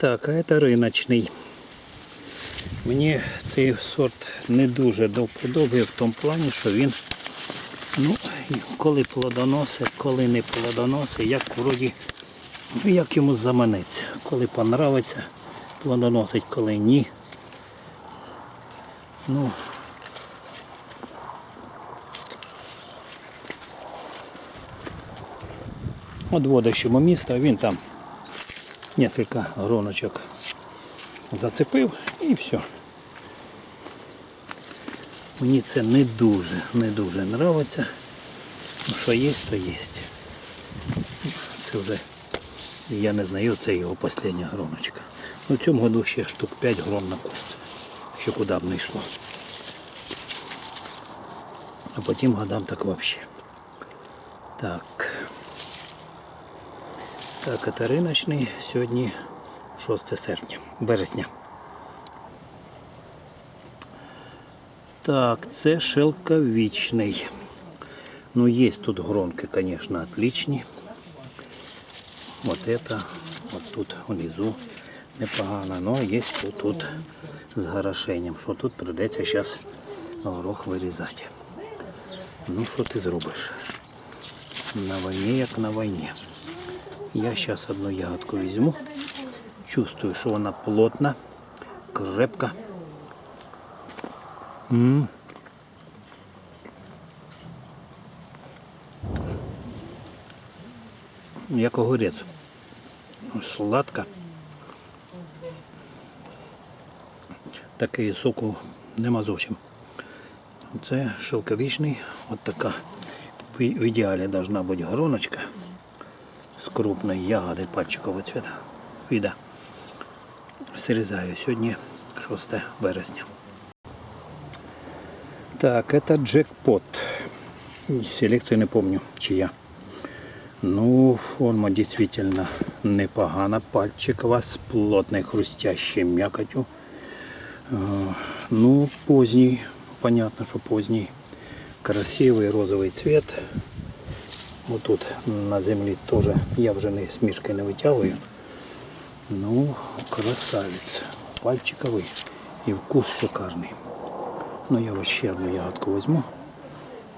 Так, а це риночний. Мені цей сорт не дуже до в тому плані, що він ну, коли плодоносить, коли не плодоносить, як вроді, ну, як йому заманеться. Коли понравиться, плодоносить, коли ні. Ну, От водищому міста, він там кілька гроночок зацепив і все. Мені це не дуже, не дуже подобається. Ну, що є, то є. Це вже, я не знаю, це його остання гроночка. Ну, в цьому году ще штук 5 грон на куст, що куди б не йшло. А потім годам так взагалі. Так. Так, это риночний. Сьогодні 6 серпня, вересня. Так, це шелковичний. Ну, є тут гронки, конечно, отличні. Вот это, вот тут внизу непогано, но є тут, з горошенням, що тут придеться зараз горох вирізати. Ну, що ти зробиш? На війні, як на війні. Я сейчас одну ягодку возьму. Чувствую, что она плотна, крепка. М. Як огурець. Сладка. Такий соку нема зовсім. Це шелковичний, от така. В в ідеалі должна бути гроночка з крупної ягоди пальчикового цвіта. Віда. Срізаю сьогодні 6 вересня. Так, это джекпот. Селекцию не помню, чия. Ну, форма действительно непогана, пальчикова, с плотной хрустящей мякотью. Э, Ну, поздний, понятно, что поздний. Красивый розовый цвет. Вот тут на землі тоже я вже не з мішки не витягую. Ну, красавець. Пальчиковий. І вкус шикарний. Ну, я ось ще одну ягодку возьму.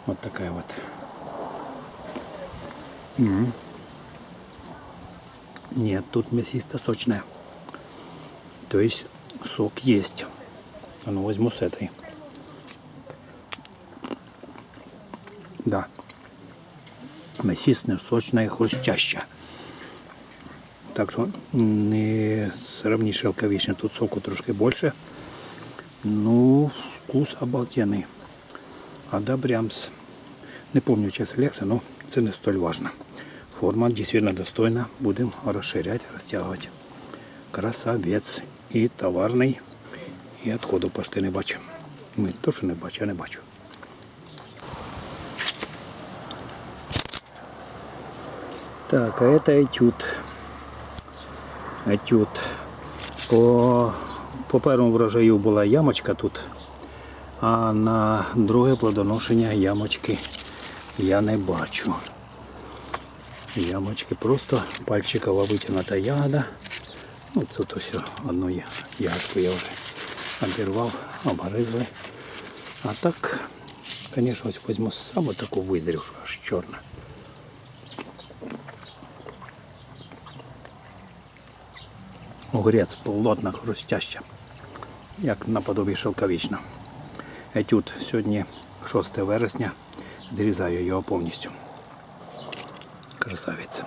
Вот такая вот. М. Нет, тут мясисто сочная. То есть сок есть. А ну возьму с этой. Да. Мясистая, сочная, хрустящая. Так що не сравні шелковичне, тут соку трошки більше. Ну, вкус обалденний. Одобрямс. Не пам'ятаю чия селекція, але це не столь важно. Форма дійсно достойна. Будемо розширяти, розтягувати. Красавець. І товарний. І відходу почти не бачу. Не то, що не бачу, я не бачу. Так, а это этюд. Етюд. По, по першому врожаю була ямочка тут, а на друге плодоношення ямочки я не бачу. Ямочки просто пальчикова витягнута ягода. Ну, тут ось одну ягодку я вже обірвав, обгризли. А так, звісно, ось візьму саме таку визрівшу, аж чорна. Огурець плотна, хрустяща, як наподобі шелковічна. Етюд сьогодні 6 вересня. Зрізаю його повністю. Красавець.